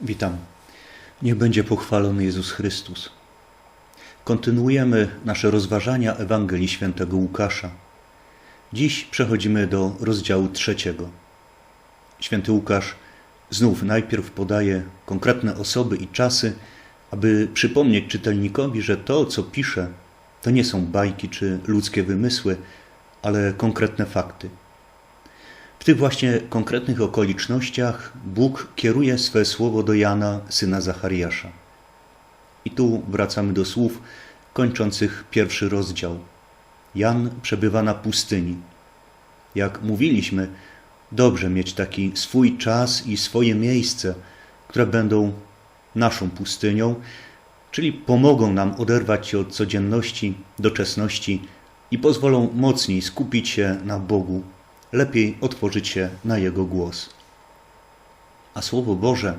Witam. Niech będzie pochwalony Jezus Chrystus. Kontynuujemy nasze rozważania Ewangelii Świętego Łukasza. Dziś przechodzimy do rozdziału trzeciego. Święty Łukasz znów najpierw podaje konkretne osoby i czasy, aby przypomnieć czytelnikowi, że to, co pisze, to nie są bajki czy ludzkie wymysły, ale konkretne fakty. W tych właśnie konkretnych okolicznościach Bóg kieruje swe słowo do Jana, syna Zachariasza. I tu wracamy do słów kończących pierwszy rozdział. Jan przebywa na pustyni. Jak mówiliśmy, dobrze mieć taki swój czas i swoje miejsce, które będą naszą pustynią, czyli pomogą nam oderwać się od codzienności, doczesności i pozwolą mocniej skupić się na Bogu, lepiej otworzyć się na Jego głos. A Słowo Boże,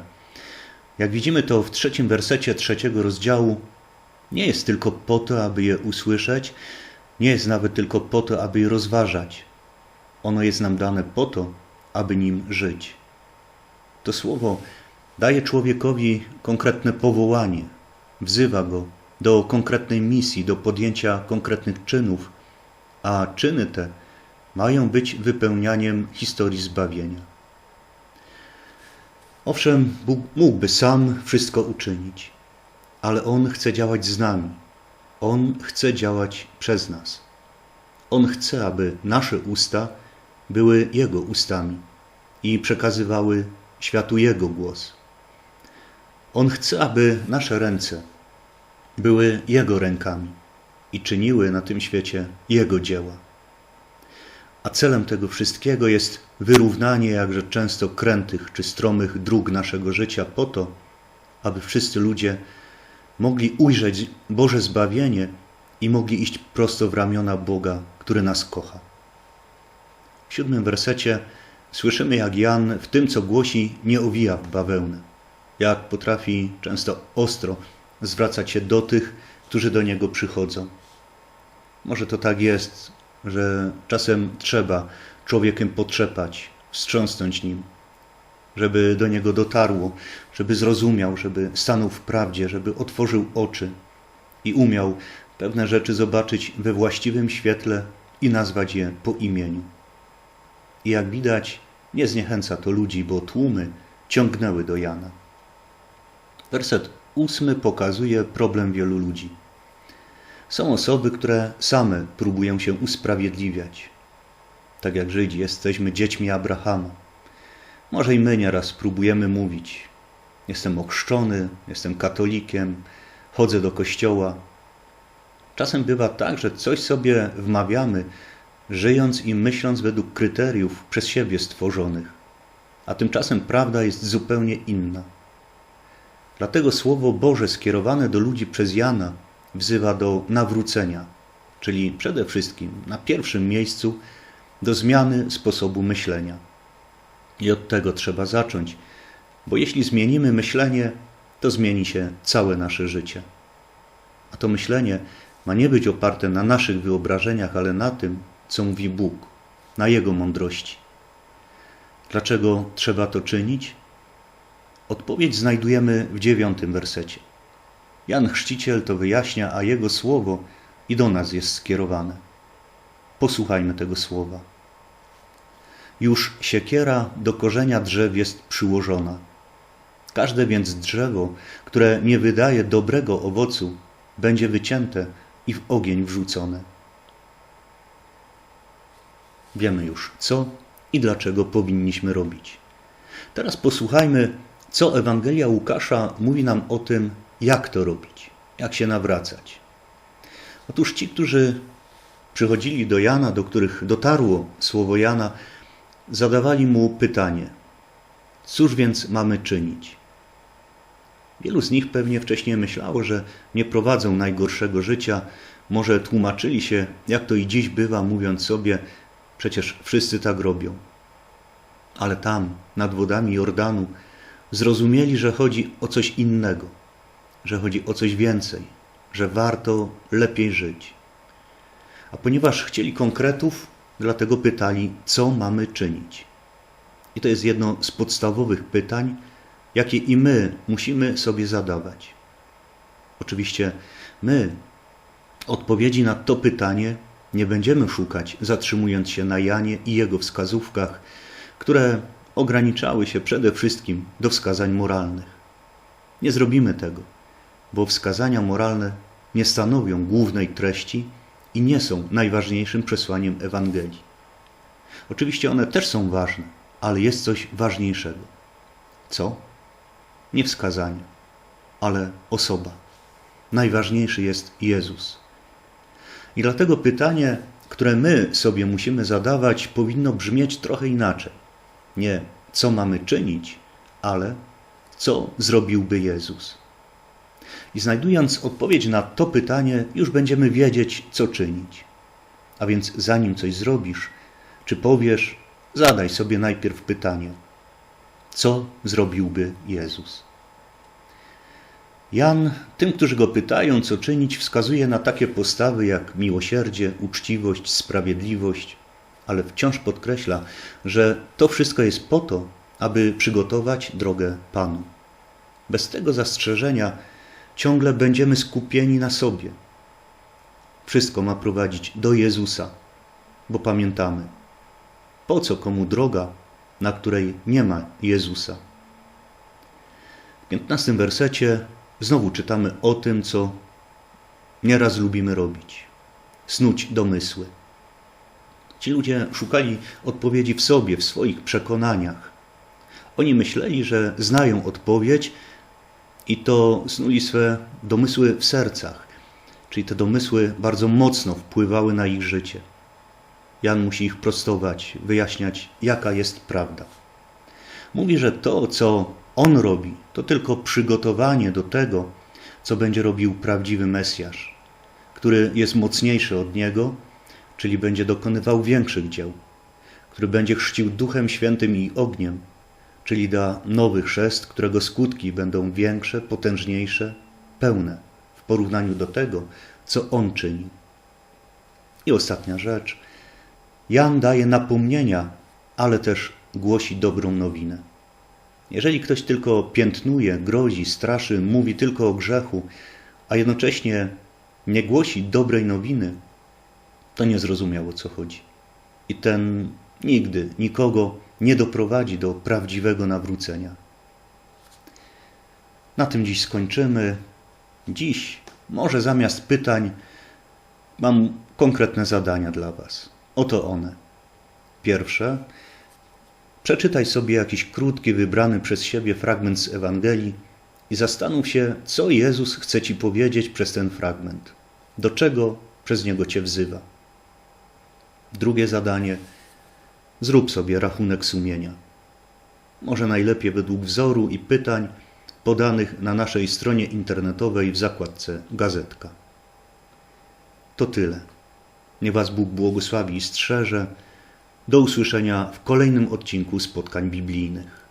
jak widzimy to w trzecim wersecie trzeciego rozdziału, nie jest tylko po to, aby je usłyszeć, nie jest nawet tylko po to, aby je rozważać. Ono jest nam dane po to, aby nim żyć. To słowo daje człowiekowi konkretne powołanie, wzywa go do konkretnej misji, do podjęcia konkretnych czynów, a czyny te mają być wypełnianiem historii zbawienia. Owszem, Bóg mógłby sam wszystko uczynić, ale On chce działać z nami. On chce działać przez nas. On chce, aby nasze usta były Jego ustami i przekazywały światu Jego głos. On chce, aby nasze ręce były Jego rękami i czyniły na tym świecie Jego dzieła. A celem tego wszystkiego jest wyrównanie jakże często krętych czy stromych dróg naszego życia po to, aby wszyscy ludzie mogli ujrzeć Boże zbawienie i mogli iść prosto w ramiona Boga, który nas kocha. W siódmym wersecie słyszymy, jak Jan w tym, co głosi, nie owija w bawełnę. Jak potrafi często ostro zwracać się do tych, którzy do niego przychodzą. Może to tak jest, że czasem trzeba człowiekiem potrzepać, wstrząsnąć nim, żeby do niego dotarło, żeby zrozumiał, żeby stanął w prawdzie, żeby otworzył oczy i umiał pewne rzeczy zobaczyć we właściwym świetle i nazwać je po imieniu. I jak widać, nie zniechęca to ludzi, bo tłumy ciągnęły do Jana. Werset ósmy pokazuje problem wielu ludzi. Są osoby, które same próbują się usprawiedliwiać. Tak jak Żydzi, jesteśmy dziećmi Abrahama. Może i my nieraz próbujemy mówić: Jestem ochrzczony, jestem katolikiem, chodzę do kościoła. Czasem bywa tak, że coś sobie wmawiamy, żyjąc i myśląc według kryteriów przez siebie stworzonych, a tymczasem prawda jest zupełnie inna. Dlatego Słowo Boże skierowane do ludzi przez Jana wzywa do nawrócenia, czyli przede wszystkim na pierwszym miejscu do zmiany sposobu myślenia. I od tego trzeba zacząć, bo jeśli zmienimy myślenie, to zmieni się całe nasze życie. A to myślenie ma nie być oparte na naszych wyobrażeniach, ale na tym, co mówi Bóg, na Jego mądrości. Dlaczego trzeba to czynić? Odpowiedź znajdujemy w dziewiątym wersecie. Jan Chrzciciel to wyjaśnia, a jego słowo i do nas jest skierowane. Posłuchajmy tego słowa. Już siekiera do korzenia drzew jest przyłożona. Każde więc drzewo, które nie wydaje dobrego owocu, będzie wycięte i w ogień wrzucone. Wiemy już, co i dlaczego powinniśmy robić. Teraz posłuchajmy, co Ewangelia Łukasza mówi nam o tym, jak to robić, jak się nawracać. Otóż ci, którzy przychodzili do Jana, do których dotarło słowo Jana, zadawali mu pytanie: Cóż więc mamy czynić? Wielu z nich pewnie wcześniej myślało, że nie prowadzą najgorszego życia, może tłumaczyli się, jak to i dziś bywa, mówiąc sobie: Przecież wszyscy tak robią. Ale tam, nad wodami Jordanu, zrozumieli, że chodzi o coś innego, że chodzi o coś więcej, że warto lepiej żyć. A ponieważ chcieli konkretów, dlatego pytali, co mamy czynić. I to jest jedno z podstawowych pytań, jakie i my musimy sobie zadawać. Oczywiście my odpowiedzi na to pytanie nie będziemy szukać, zatrzymując się na Janie i jego wskazówkach, które ograniczały się przede wszystkim do wskazań moralnych. Nie zrobimy tego, bo wskazania moralne nie stanowią głównej treści i nie są najważniejszym przesłaniem Ewangelii. Oczywiście one też są ważne, ale jest coś ważniejszego. Co? Nie wskazania, ale osoba. Najważniejszy jest Jezus. I dlatego pytanie, które my sobie musimy zadawać, powinno brzmieć trochę inaczej. Nie co mamy czynić, ale co zrobiłby Jezus. I znajdując odpowiedź na to pytanie, już będziemy wiedzieć, co czynić. A więc zanim coś zrobisz, czy powiesz, zadaj sobie najpierw pytanie: co zrobiłby Jezus? Jan tym, którzy go pytają, co czynić, wskazuje na takie postawy jak miłosierdzie, uczciwość, sprawiedliwość, ale wciąż podkreśla, że to wszystko jest po to, aby przygotować drogę Panu. Bez tego zastrzeżenia ciągle będziemy skupieni na sobie. Wszystko ma prowadzić do Jezusa, bo pamiętamy, po co komu droga, na której nie ma Jezusa. W piętnastym wersecie znowu czytamy o tym, co nieraz lubimy robić snuć domysły. Ci ludzie szukali odpowiedzi w sobie, w swoich przekonaniach. Oni myśleli, że znają odpowiedź i to snuli swe domysły w sercach, czyli te domysły bardzo mocno wpływały na ich życie. Jan musi ich prostować, wyjaśniać, jaka jest prawda. Mówi, że to, co on robi, to tylko przygotowanie do tego, co będzie robił prawdziwy Mesjasz, który jest mocniejszy od niego, czyli będzie dokonywał większych dzieł, który będzie chrzcił Duchem Świętym i ogniem, czyli da nowy chrzest, którego skutki będą większe, potężniejsze, pełne w porównaniu do tego, co on czyni. I ostatnia rzecz. Jan daje napomnienia, ale też głosi dobrą nowinę. Jeżeli ktoś tylko piętnuje, grozi, straszy, mówi tylko o grzechu, a jednocześnie nie głosi dobrej nowiny, to nie zrozumiał o co chodzi. I ten nigdy nikogo nie doprowadzi do prawdziwego nawrócenia. Na tym dziś skończymy. Dziś, może zamiast pytań, mam konkretne zadania dla Was. Oto one. Pierwsze, przeczytaj sobie jakiś krótki, wybrany przez siebie fragment z Ewangelii i zastanów się, co Jezus chce Ci powiedzieć przez ten fragment, do czego przez niego Cię wzywa. Drugie zadanie, zrób sobie rachunek sumienia. Może najlepiej według wzoru i pytań podanych na naszej stronie internetowej w zakładce Gazetka. To tyle. Niech Was Bóg błogosławi i strzeże. Do usłyszenia w kolejnym odcinku spotkań biblijnych.